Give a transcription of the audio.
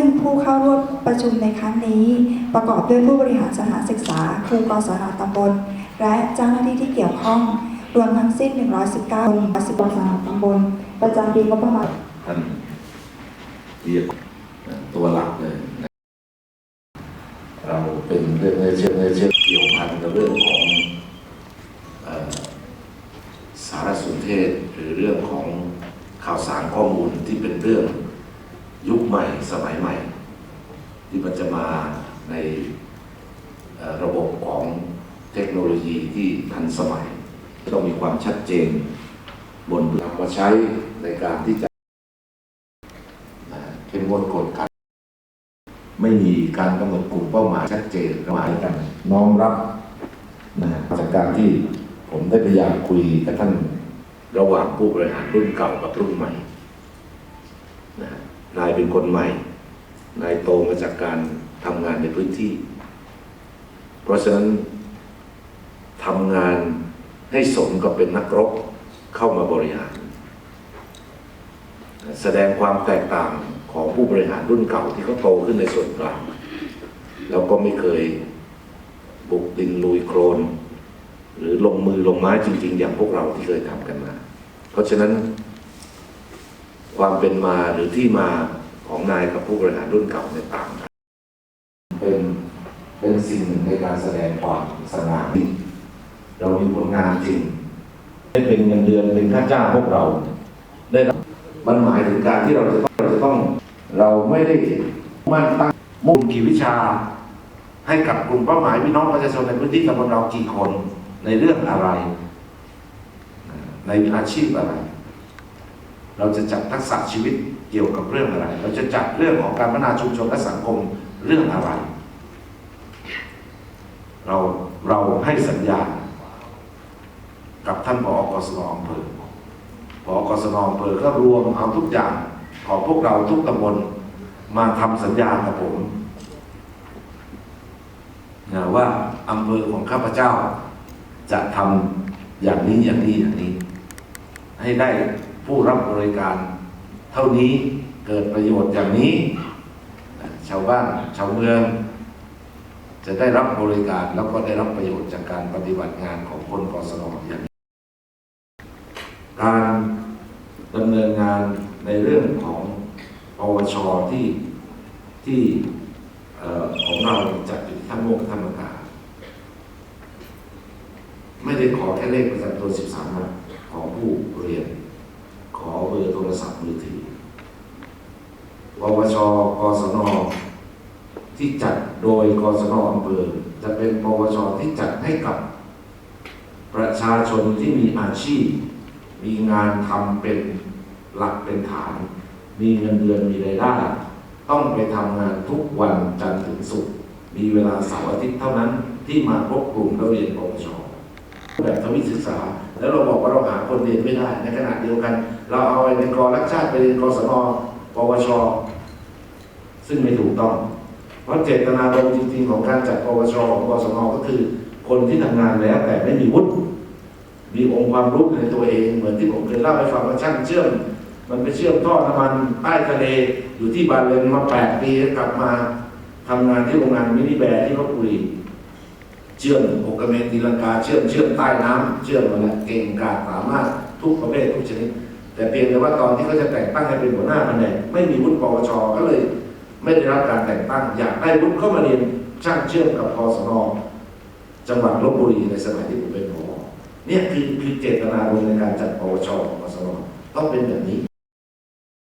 ซึ่งผู้เข้าร่วมประชุมในครั้งนี้ ประกอบด้วยผู้บริหารสถานศึกษา ครูกศนตำบล และเจ้าหน้าที่ที่เกี่ยวข้อง รวมทั้งสิ้น 119คน10กศนตำบล ประจำปีงบประมาณท่านเรียกตัวหลักเลยเราเป็นเรื่องในเชิงในเชิงเกี่ยวพันกับเรื่องของอสารสนเทศหรือเรื่องของข่าวสารข้อมูลที่เป็นเรื่องยุคใหม่สมัยใหม่ ที่มันจะมาในระบบของเทคโนโลยีที่ทันสมัย ต้องมีความชัดเจนบนนำมาใช้ในการที่จะนะเข้มงวดกฎขันไม่มีการกำหนดกลุ่มเป้าหมายชัดเจนระหว่างกันน้อมรับนะจากการที่ผมได้พยายามคุยกับท่านระหว่างผู้บริหารรุ่นเก่ากับรุ่นใหม่นะนายเป็นคนใหม่ นายโตมาจากการทำงานในพื้นที่ เพราะฉะนั้นทำงานให้สมกับเป็นนักรบเข้ามาบริหาร แสดงความแตกต่างของผู้บริหารรุ่นเก่าที่เขาโตขึ้นในส่วนกลางแล้วก็ไม่เคยบุกดินลุยโครน หรือลงมือลงไม้จริง ๆ อย่างพวกเราที่เคยทำกันมา เพราะฉะนั้นความเป็นมาหรือที่มา ของนายกับผู้บริหารรุ่นเก่าเนี่ยต่างกันเป็นเป็นสิ่งหนึ่งในการแสดงความสง่าเรามีผลงานจริง ได้เป็นเงินเดือนเป็นค่าจ้างพวกเรา ได้มันหมายถึงการที่เราจะต้องเราจะต้องเราไม่ได้มั่นตั้งมุ่งกี่วิชา ให้กับกลุ่มเป้าหมายพี่น้องประชาชนในพื้นที่ตำบลเรากี่คนในเรื่องอะไร ในอาชีพอะไร เราจะจัดทักษะชีวิตเกี่ยวกับเรื่องอะไร เราจะจัดเรื่องของการพัฒนาชุมชนและสังคมเรื่องอะไร เราเราให้สัญญา กับท่านผอกสนอำเภอพอกสนอำเภอก็รวมเอาทุกอย่างของพวกเราทุกตำบลมาทำสัญญากับผมนะว่าอำเภอของข้าพเจ้าจะทำอย่างนี้อย่างนี้อย่างนี้ ให้ได้ ผู้รับบริการ เท่านี้เกิดประโยชน์อย่างนี้ ชาวบ้านชาวเมือง จะได้รับบริการแล้วก็ได้รับประโยชน์จากการปฏิบัติงานของคนกศนอย่างนี้การดำเนินงานในเรื่องของปวชที่ที่ของเราจัดอยู่ที่ท่านโมกท่านมกาไม่ได้ขอแค่เลขประจำตัว 13หลักของผู้เรียน ขอเบอร์โทร ศัพท์มือถือปวชกศนที่จัดโดยกศนอำเภอจะเป็นปวชที่จัดให้กับ ประชาชนที่มีอาชีพ มีงานทำเป็นหลักเป็นฐาน มีเงินเดือนมีรายได้ ต้องไปทำงานทุกวันจันทร์ถึงศุกร์มีเวลาเสาร์อาทิตย์เท่านั้นที่มาพบกลุ่มแล้วเรียนปวช แบบทวิศึกษา แล้วเราบอกว่าเราหาคนเรียนไม่ได้ ในขณะเดียวกัน เราเอาไอ้ในกอรักชาติไปเรียนกศนปวช ซึ่งไม่ถูกต้อง เพราะเจตนารมจริงๆของการจัดปวชของกศนก็คือ คนที่ทำงานแล้วแต่ไม่มีวุฒิมีองค์ความรู้ในตัวเองเหมือนที่ผมเคยเล่าให้ฟังว่าช่างเชื่อมมันไปเชื่อมท่อน้ำมันใต้ทะเลอยู่ที่บาเลนมาแปดปีกลับมาทำงานที่โรงงานมินิแบร์ที่ลบบุรี เชื่อมโอกเมตีลังกาเชื่อมเชื่อมใต้น้ำเชื่อมมาแล้วเก่งกาจสามารถทุกประเภททุกชนิด แต่เพียงแต่ว่าตอนที่เขาจะแต่งตั้งให้เป็นหัวหน้าแผนกไม่มีวุฒิปวชก็เลย ไม่ได้รับการแต่งตั้ง อยากได้วุฒิเข้ามาเรียนช่างเชื่อมกับกศนจังหวัดลบบุรีในสมัยที่ผมเป็นผอเนี่ยคือคือเจตนารมณ์ในการจัดปวชของกศนต้องเป็นแบบนี้